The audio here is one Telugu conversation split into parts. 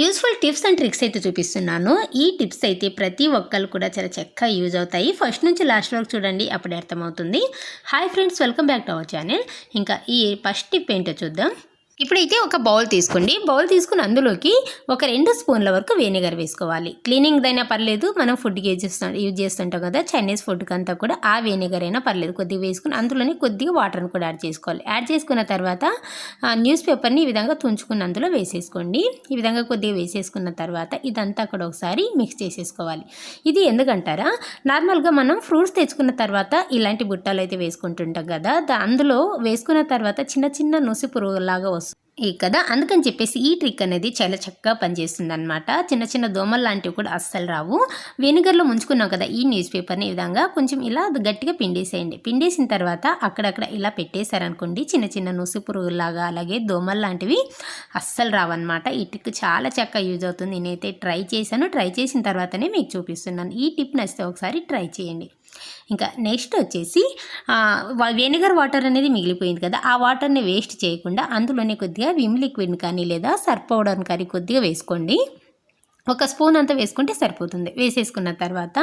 యూస్ఫుల్ టిప్స్ అండ్ ట్రిక్స్ అయితే చూపిస్తున్నాను. ఈ టిప్స్ అయితే ప్రతి ఒక్కరు కూడా చాలా చక్కగా యూజ్ అవుతాయి. ఫస్ట్ నుంచి లాస్ట్ వరకు చూడండి అప్పుడే అర్థమవుతుంది. Hi friends welcome back to our channel. ఇంకా ఈ ఫస్ట్ టిప్ ఏంటో చూద్దాం. ఇప్పుడైతే ఒక బౌల్ తీసుకోండి. బౌల్ తీసుకుని అందులోకి ఒక రెండు స్పూన్ల వరకు వెనిగర్ వేసుకోవాలి. క్లీనింగ్ అయినా పర్లేదు మనం ఫుడ్కి యూజ్ చేస్తాం యూజ్ చేస్తుంటాం కదా చైనీస్ ఫుడ్కి అంతా కూడా ఆ వెనిగర్ అయినా పర్లేదు. కొద్దిగా వేసుకుని అందులోనే కొద్దిగా వాటర్ని కూడా యాడ్ చేసుకోవాలి. యాడ్ చేసుకున్న తర్వాత న్యూస్ పేపర్ని ఈ విధంగా తుంచుకుని అందులో వేసేసుకోండి. ఈ విధంగా కొద్దిగా వేసేసుకున్న తర్వాత ఇదంతా కూడా ఒకసారి మిక్స్ చేసేసుకోవాలి. ఇది ఎందుకంటారా? నార్మల్గా మనం ఫ్రూట్స్ తెచ్చుకున్న తర్వాత ఇలాంటి బుట్టలు అయితే వేసుకుంటుంటాం కదా దా- అందులో వేసుకున్న తర్వాత చిన్న చిన్న నుసి పురుగులాగా వస్తుంది ఈ కదా? అందుకని చెప్పేసి ఈ ట్రిక్ అనేది చాలా చక్కగా పనిచేస్తుంది అనమాట చిన్న చిన్న దోమలు లాంటివి కూడా అస్సలు రావు. వెనిగర్లో ముంచుకున్నాం కదా ఈ న్యూస్ పేపర్ని ఈ విధంగా కొంచెం ఇలా గట్టిగా పిండేసేయండి. పిండేసిన తర్వాత అక్కడక్కడ ఇలా పెట్టేశారనుకోండి చిన్న చిన్న నుసు పురుగులాగా అలాగే దోమలు లాంటివి అస్సలు రావన్నమాట. ఈ ట్రిక్ చాలా చక్కగా యూజ్ అవుతుంది. నేనైతే ట్రై చేశాను. ట్రై చేసిన తర్వాతనే మీకు చూపిస్తున్నాను. ఈ టిప్ నచ్చితే ఒకసారి ట్రై చేయండి. ఇంకా నెక్స్ట్ వచ్చేసి వెనిగర్ వాటర్ అనేది మిగిలిపోయింది కదా ఆ వాటర్ని వేస్ట్ చేయకుండా అందులోనే కొద్దిగా విమ్ లిక్విడ్ని కానీ లేదా సర్ఫ్ పౌడర్ని కానీ కొద్దిగా వేసుకోండి. ఒక స్పూన్ అంతా వేసుకుంటే సరిపోతుంది. వేసేసుకున్న తర్వాత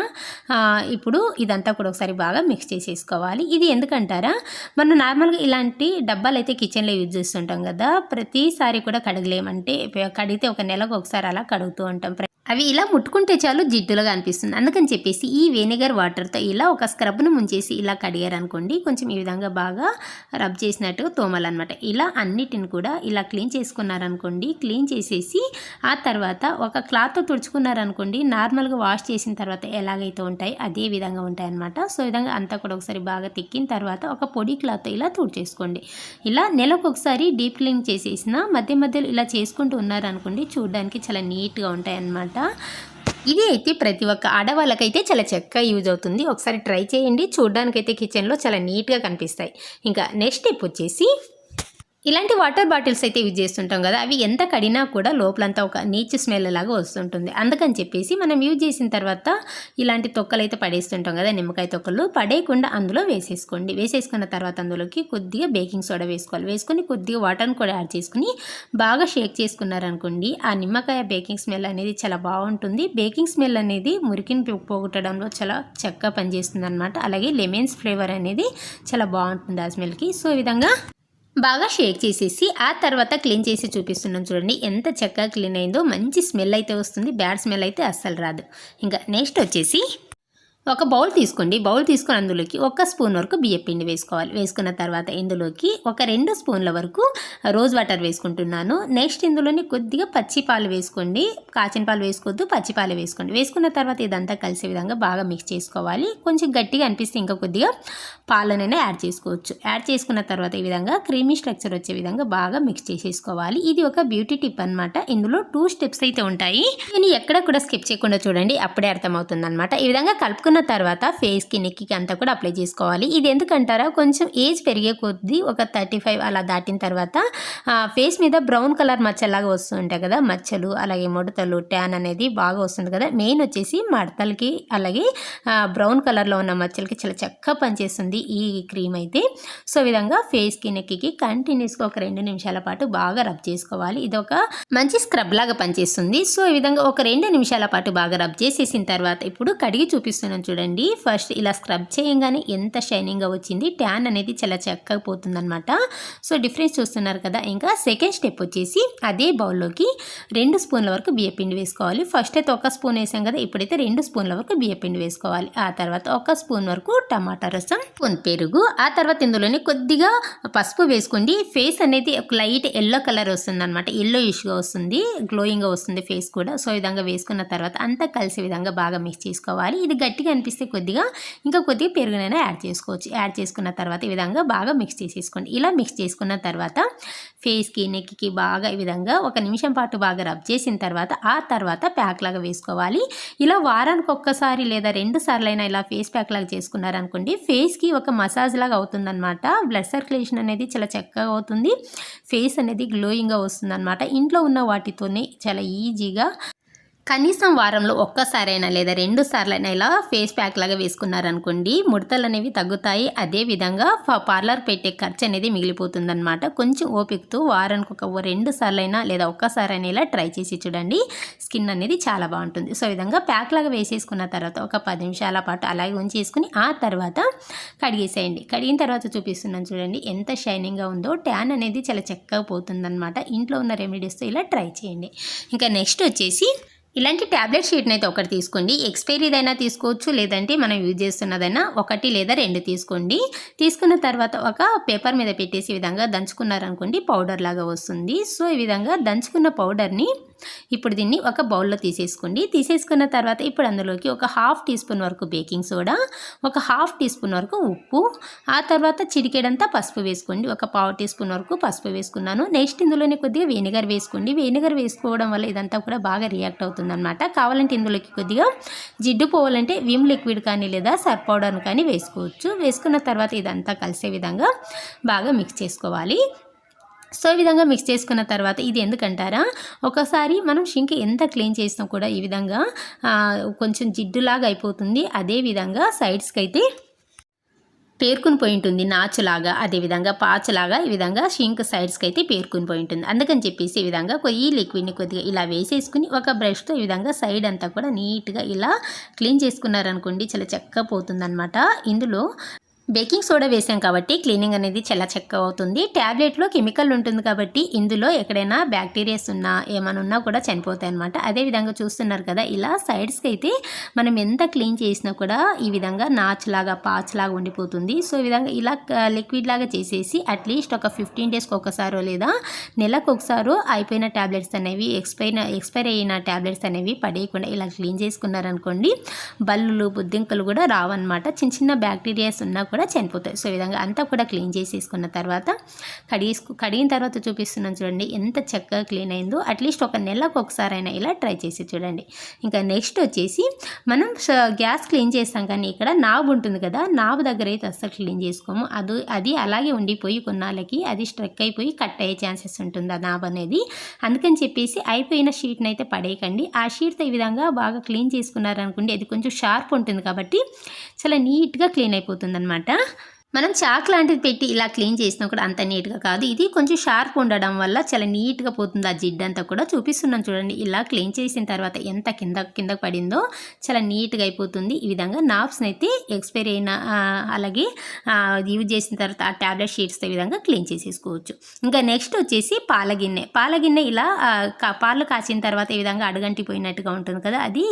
ఇప్పుడు ఇదంతా కూడా ఒకసారి బాగా మిక్స్ చేసేసుకోవాలి. ఇది ఎందుకంటారా? మనం నార్మల్గా ఇలాంటి డబ్బాలు అయితే కిచెన్లో యూజ్ చేస్తుంటాం కదా ప్రతిసారి కూడా కడగలేమంటే కడిగితే ఒక నెలకు ఒకసారి అలా కడుగుతూ ఉంటాం. అవి ఇలా ముట్టుకుంటే చాలు జిడ్డులుగా అనిపిస్తుంది. అందుకని చెప్పేసి ఈ వెనిగర్ వాటర్తో ఇలా ఒక స్క్రబ్ను ముంచేసి ఇలా కడిగారనుకోండి కొంచెం ఈ విధంగా బాగా రబ్ చేసినట్టుగా తోమాలన్నమాట. ఇలా అన్నిటిని కూడా ఇలా క్లీన్ చేసుకున్నారనుకోండి క్లీన్ చేసేసి ఆ తర్వాత ఒక క్లాత్ క్లాత్తో తుడుచుకున్నారనుకోండి నార్మల్గా వాష్ చేసిన తర్వాత ఎలాగైతే ఉంటాయి అదే విధంగా ఉంటాయి అనమాట సో విధంగా అంతా కూడా ఒకసారి బాగా తిక్కిన తర్వాత ఒక పొడి క్లాత్తో ఇలా తుడిచేసుకోండి. ఇలా నెలకు ఒకసారి డీప్ క్లీన్ చేసేసిన మధ్య మధ్యలో ఇలా చేసుకుంటూ ఉన్నారనుకోండి చూడడానికి చాలా నీట్గా ఉంటాయి అన్నమాట ఇది అయితే ప్రతి ఒక్క ఆడవాళ్ళకైతే చాలా చక్కగా యూజ్ అవుతుంది. ఒకసారి ట్రై చేయండి చూడడానికైతే కిచెన్లో చాలా నీట్గా కనిపిస్తాయి. ఇంకా నెక్స్ట్ స్టెప్ వచ్చేసి ఇలాంటి వాటర్ బాటిల్స్ అయితే యూజ్ చేస్తుంటాం కదా అవి ఎంత కడినా కూడా లోపలంతా ఒక నీచు స్మెల్ లాగా వస్తుంటుంది. అందుకని చెప్పేసి మనం యూజ్ చేసిన తర్వాత ఇలాంటి తొక్కలు అయితే పడేస్తుంటాం కదా నిమ్మకాయ తొక్కలు పడేయకుండా అందులో వేసేసుకోండి. వేసేసుకున్న తర్వాత అందులోకి కొద్దిగా బేకింగ్ సోడా వేసుకోవాలి. వేసుకొని కొద్దిగా వాటర్ని కూడా యాడ్ చేసుకుని బాగా షేక్ చేసుకున్నారనుకోండి ఆ నిమ్మకాయ బేకింగ్ స్మెల్ అనేది చాలా బాగుంటుంది. బేకింగ్ స్మెల్ అనేది మురికిని పోగొట్టడంలో చాలా చక్కగా పనిచేస్తుంది అనమాట అలాగే లెమన్స్ ఫ్లేవర్ అనేది చాలా బాగుంటుంది ఆ స్మెల్కి సో ఈ విధంగా బాగా షేక్ చేసేసి ఆ తర్వాత క్లీన్ చేసి చూపిస్తున్నాను చూడండి. ఎంత చక్కగా క్లీన్ అయిందో మంచి స్మెల్ అయితే వస్తుంది బ్యాడ్ స్మెల్ అయితే అస్సలు రాదు. ఇంకా నెక్స్ట్ వచ్చేసి ఒక బౌల్ తీసుకోండి. బౌల్ తీసుకొని అందులోకి ఒక స్పూన్ వరకు బియ్య పిండి వేసుకోవాలి. వేసుకున్న తర్వాత ఇందులోకి ఒక రెండు స్పూన్ల వరకు రోజ్ వాటర్ వేసుకుంటున్నాను. నెక్స్ట్ ఇందులోని కొద్దిగా పచ్చి పాలు వేసుకోండి. కాచిన పాలు వేసుకోవద్దు పచ్చి పాలు వేసుకోండి. వేసుకున్న తర్వాత ఇదంతా కలిసే విధంగా బాగా మిక్స్ చేసుకోవాలి. కొంచెం గట్టిగా అనిపిస్తే ఇంకా కొద్దిగా పాలనైనా యాడ్ చేసుకోవచ్చు. యాడ్ చేసుకున్న తర్వాత ఈ విధంగా క్రీమీ స్ట్రక్చర్ వచ్చే విధంగా బాగా మిక్స్ చేసేసుకోవాలి. ఇది ఒక బ్యూటీ టిప్ అన్నమాట. ఇందులో టూ స్టెప్స్ అయితే ఉంటాయి. నేను ఎక్కడ కూడా స్కిప్ చేయకుండా చూడండి. అప్పుడే అర్థమవుతుంది అనమాట ఈ విధంగా కలుపుకున్న తర్వాత ఫేస్కి నెక్కి అంతా కూడా అప్లై చేసుకోవాలి. ఇది ఎందుకంటారా? కొంచెం ఏజ్ పెరిగే కొద్దీ ఒక థర్టీ ఫైవ్ అలా దాటిన తర్వాత ఫేస్ మీద బ్రౌన్ కలర్ మచ్చలాగా వస్తుంటాయి కదా? మచ్చలు అలాగే ముడతలు ట్యాన్ అనేది బాగా వస్తుంది కదా? మెయిన్ వచ్చేసి మడతలకి అలాగే బ్రౌన్ కలర్లో ఉన్న మచ్చలకి చాలా చక్కగా పనిచేస్తుంది ఈ క్రీమ్ అయితే. సో ఈ విధంగా ఫేస్కి నెక్కి కంటిన్యూస్గా ఒక రెండు నిమిషాల పాటు బాగా రబ్ చేసుకోవాలి. ఇది ఒక మంచి స్క్రబ్ లాగా పనిచేస్తుంది. సో ఈ విధంగా ఒక రెండు నిమిషాల పాటు బాగా రబ్ చేసేసిన తర్వాత ఇప్పుడు కడిగి చూపిస్తున్నాను చూడండి. ఫస్ట్ ఇలా స్క్రబ్ చేయగానే ఎంత షైనింగ్గా వచ్చింది. ట్యాన్ అనేది చాలా చక్కగా పోతుందనమాట సో డిఫరెన్స్ చూస్తున్నారు కదా. ఇంకా సెకండ్ స్టెప్ వచ్చేసి అదే బౌల్లోకి రెండు స్పూన్ల వరకు బియ్యపిండి వేసుకోవాలి. ఫస్ట్ అయితే ఒక స్పూన్ వేసాం కదా. ఇప్పుడైతే రెండు స్పూన్ల వరకు బియ్యపిండి వేసుకోవాలి. ఆ తర్వాత ఒక స్పూన్ వరకు టమాటా రసం స్పూన్ పెరుగు. ఆ తర్వాత ఇందులోనే కొద్దిగా పసుపు వేసుకోండి. ఫేస్ అనేది ఒక లైట్ ఎల్లో కలర్ వస్తుంది అనమాట ఎల్లో ఇష్యూగా వస్తుంది. గ్లోయింగ్గా వస్తుంది ఫేస్ కూడా. సో విధంగా వేసుకున్న తర్వాత అంతా కలిసే విధంగా బాగా మిక్స్ చేసుకోవాలి. ఇది గట్టిగా అనిపిస్తే కొద్దిగా ఇంకా కొద్దిగా పెరుగునైనా యాడ్ చేసుకోవచ్చు. యాడ్ చేసుకున్న తర్వాత ఈ విధంగా బాగా మిక్స్ చేసేసుకోండి. ఇలా మిక్స్ చేసుకున్న తర్వాత ఫేస్కి నెక్కి బాగా ఈ విధంగా ఒక నిమిషం పాటు బాగా రబ్ చేసిన తర్వాత ఆ తర్వాత ప్యాక్ లాగా వేసుకోవాలి. ఇలా వారానికి ఒక్కసారి లేదా రెండు సార్లైనా ఇలా ఫేస్ ప్యాక్ లాగా చేసుకున్నారనుకోండి ఫేస్కి ఒక మసాజ్ లాగా అవుతుందన్నమాట. బ్లడ్ సర్క్యులేషన్ అనేది చాలా చక్కగా అవుతుంది. ఫేస్ అనేది గ్లోయింగ్గా వస్తుందన్నమాట. ఇంట్లో ఉన్న వాటితోనే చాలా ఈజీగా కనీసం వారంలో ఒక్కసారైనా లేదా రెండు సార్లైనా ఇలా ఫేస్ ప్యాక్ లాగా వేసుకున్నారనుకోండి ముడతలు అనేవి తగ్గుతాయి. అదే విధంగా పార్లర్ పెట్టే ఖర్చు అనేది మిగిలిపోతుందనమాట కొంచెం ఓపికతో వారానికి ఒక రెండు సార్లైనా లేదా ఒక్కసారైనా ఇలా ట్రై చేసి చూడండి. స్కిన్ అనేది చాలా బాగుంటుంది. సో విధంగా ప్యాక్ లాగా వేసేసుకున్న తర్వాత ఒక పది నిమిషాల పాటు అలాగే ఉంచేసుకుని ఆ తర్వాత కడిగేసేయండి. కడిగిన తర్వాత చూపిస్తున్నాను చూడండి. ఎంత షైనింగ్గా ఉందో ట్యాన్ అనేది చాలా చక్కగా పోతుందన్నమాట. ఇంట్లో ఉన్న రెమెడీస్తో ఇలా ట్రై చేయండి. ఇంకా నెక్స్ట్ వచ్చేసి ఇలాంటి ట్యాబ్లెట్ షీట్ని అయితే ఒకటి తీసుకోండి. ఎక్స్పైరీదైనా తీసుకోవచ్చు లేదంటే మనం యూజ్ చేస్తున్నదైనా ఒకటి లేదా రెండు తీసుకోండి. తీసుకున్న తర్వాత ఒక పేపర్ మీద పెట్టేసి ఈ విధంగా దంచుకున్నారనుకోండి పౌడర్ లాగా వస్తుంది. సో ఈ విధంగా దంచుకున్న పౌడర్ని ఇప్పుడు దీన్ని ఒక బౌల్లో తీసేసుకోండి. తీసేసుకున్న తర్వాత ఇప్పుడు అందులోకి ఒక హాఫ్ టీ స్పూన్ వరకు బేకింగ్ సోడా ఒక హాఫ్ టీ స్పూన్ వరకు ఉప్పు ఆ తర్వాత చిడికేడంతా పసుపు వేసుకోండి. ఒక పావు టీ స్పూన్ వరకు పసుపు వేసుకున్నాను. నెక్స్ట్ ఇందులోనే కొద్దిగా వెనిగర్ వేసుకోండి. వెనిగర్ వేసుకోవడం వల్ల ఇదంతా కూడా బాగా రియాక్ట్ అవుతుందన్నమాట. కావాలంటే ఇందులోకి కొద్దిగా జిడ్డు పోవాలంటే విమ్ లిక్విడ్ కానీ లేదా సర్ పౌడర్ని కానీ వేసుకోవచ్చు. వేసుకున్న తర్వాత ఇదంతా కలిసే విధంగా బాగా మిక్స్ చేసుకోవాలి. సో ఈ విధంగా మిక్స్ చేసుకున్న తర్వాత ఇది ఎందుకంటారా? ఒకసారి మనం షింక్ ఎంత క్లీన్ చేసినా కూడా ఈ విధంగా కొంచెం జిడ్డులాగా అయిపోతుంది. అదే విధంగా సైడ్స్కి అయితే పేర్కొని పోయి ఉంటుంది. నాచులాగా అదేవిధంగా పాచులాగా ఈ విధంగా షింక్ సైడ్స్కి అయితే పేర్కొని పోయి ఉంటుంది. అందుకని చెప్పేసి ఈ విధంగా ఈ లిక్విడ్ని కొద్దిగా ఇలా వేసేసుకుని ఒక బ్రష్తో ఈ విధంగా సైడ్ అంతా కూడా నీట్గా ఇలా క్లీన్ చేసుకున్నారనుకోండి చాలా చక్కగా పోతుందనమాట ఇందులో బేకింగ్ సోడా వేసాం కాబట్టి క్లీనింగ్ అనేది చాలా చక్కగా అవుతుంది. ట్యాబ్లెట్లో కెమికల్ ఉంటుంది కాబట్టి ఇందులో ఎక్కడైనా బ్యాక్టీరియాస్ ఉన్నా ఏమైనా ఉన్నా కూడా చనిపోతాయి అనమాట అదేవిధంగా చూస్తున్నారు కదా ఇలా సైడ్స్కి అయితే మనం ఎంత క్లీన్ చేసినా కూడా ఈ విధంగా నాచ్ లాగా పాచ్ లాగా ఉండిపోతుంది. సో ఈ విధంగా ఇలా లిక్విడ్ లాగా చేసేసి అట్లీస్ట్ ఒక ఫిఫ్టీన్ డేస్కి ఒకసారో లేదా నెలకు ఒకసారో అయిపోయిన ట్యాబ్లెట్స్ అనేవి ఎక్స్పైర్ ఎక్స్పైర్ అయిన ట్యాబ్లెట్స్ అనేవి పడేయకుండా ఇలా క్లీన్ చేసుకున్నారనుకోండి బల్లులు బుద్ధింకలు కూడా రావన్నమాట. చిన్న చిన్న బ్యాక్టీరియాస్ ఉన్నా కూడా చనిపోతాయి. సో ఈ విధంగా అంతా కూడా క్లీన్ చేసేసుకున్న తర్వాత కడిగేసుకు కడిగిన తర్వాత చూపిస్తున్నాను చూడండి ఎంత చక్కగా క్లీన్ అయిందో. అట్లీస్ట్ ఒక నెలకు ఒకసారైనా ఇలా ట్రై చేసి చూడండి. ఇంకా నెక్స్ట్ వచ్చేసి మనం గ్యాస్ క్లీన్ చేస్తాం కానీ ఇక్కడ నాబు ఉంటుంది కదా నాబు దగ్గర అయితే అస్సలు క్లీన్ చేసుకోము. అది అది అలాగే ఉండిపోయి కొన్నాళ్ళకి అది స్ట్రక్ అయిపోయి కట్ అయ్యే ఛాన్సెస్ ఉంటుంది ఆ నాబ్ అనేది. అందుకని చెప్పేసి అయిపోయిన షీట్ని అయితే పడేయకండి. ఆ షీట్తో ఈ విధంగా బాగా క్లీన్ చేసుకున్నారనుకోండి అది కొంచెం షార్ప్ ఉంటుంది కాబట్టి చాలా నీట్గా క్లీన్ అయిపోతుంది అనమాట అనమాట. మనం చాక్ లాంటిది పెట్టి ఇలా క్లీన్ చేసినా కూడా అంత నీట్గా కాదు. ఇది కొంచెం షార్ప్ ఉండడం వల్ల చాలా నీట్గా పోతుంది. ఆ జిడ్ అంతా కూడా చూపిస్తున్నాం చూడండి. ఇలా క్లీన్ చేసిన తర్వాత ఎంత కింద కింద పడిందో చాలా నీట్గా అయిపోతుంది. ఈ విధంగా నాప్స్ని అయితే ఎక్స్పైర్ అయిన అలాగే యూజ్ చేసిన తర్వాత ఆ ట్యాబ్లెట్ షీట్స్ ఈ విధంగా క్లీన్ చేసేసుకోవచ్చు. ఇంకా నెక్స్ట్ వచ్చేసి పాలగిన్నె. పాలగిన్నె ఇలా పాలు కాచిన తర్వాత ఈ విధంగా అడగంటిపోయినట్టుగా ఉంటుంది కదా. అది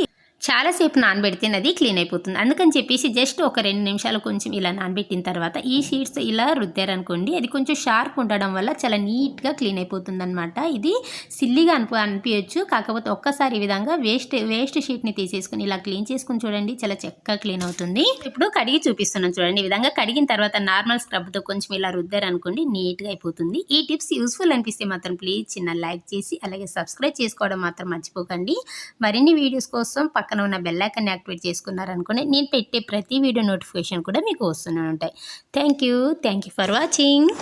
చాలాసేపు నానబెడితే అది క్లీన్ అయిపోతుంది. అందుకని చెప్పేసి జస్ట్ ఒక రెండు నిమిషాలు కొంచెం ఇలా నానబెట్టిన తర్వాత ఈ షీట్స్ ఇలా రుద్దారనుకోండి అది కొంచెం షార్ప్ ఉండడం వల్ల చాలా నీట్గా క్లీన్ అయిపోతుంది అనమాట ఇది సిల్లిగా అనిపి అనిపించచ్చు కాకపోతే ఒక్కసారి ఈ విధంగా వేస్ట్ వేస్ట్ షీట్ని తీసేసుకుని ఇలా క్లీన్ చేసుకుని చూడండి చాలా చక్కగా క్లీన్ అవుతుంది. ఇప్పుడు కడిగి చూపిస్తున్నాను చూడండి. ఈ విధంగా కడిగిన తర్వాత నార్మల్ స్క్రబ్తో కొంచెం ఇలా రుద్దారనుకోండి నీట్గా అయిపోతుంది. ఈ టిప్స్ యూస్ఫుల్ అనిపిస్తే మాత్రం ప్లీజ్ చిన్న లైక్ చేసి అలాగే సబ్స్క్రైబ్ చేసుకోవడం మాత్రం మర్చిపోకండి. మరిన్ని వీడియోస్ కోసం పక్క పక్కన ఉన్న బెల్లైకన్ యాక్టివేట్ చేసుకున్నారనుకోండి నేను పెట్టే ప్రతి వీడియో నోటిఫికేషన్ కూడా మీకు వస్తూనే ఉంటాయి. Thank you thank you for watching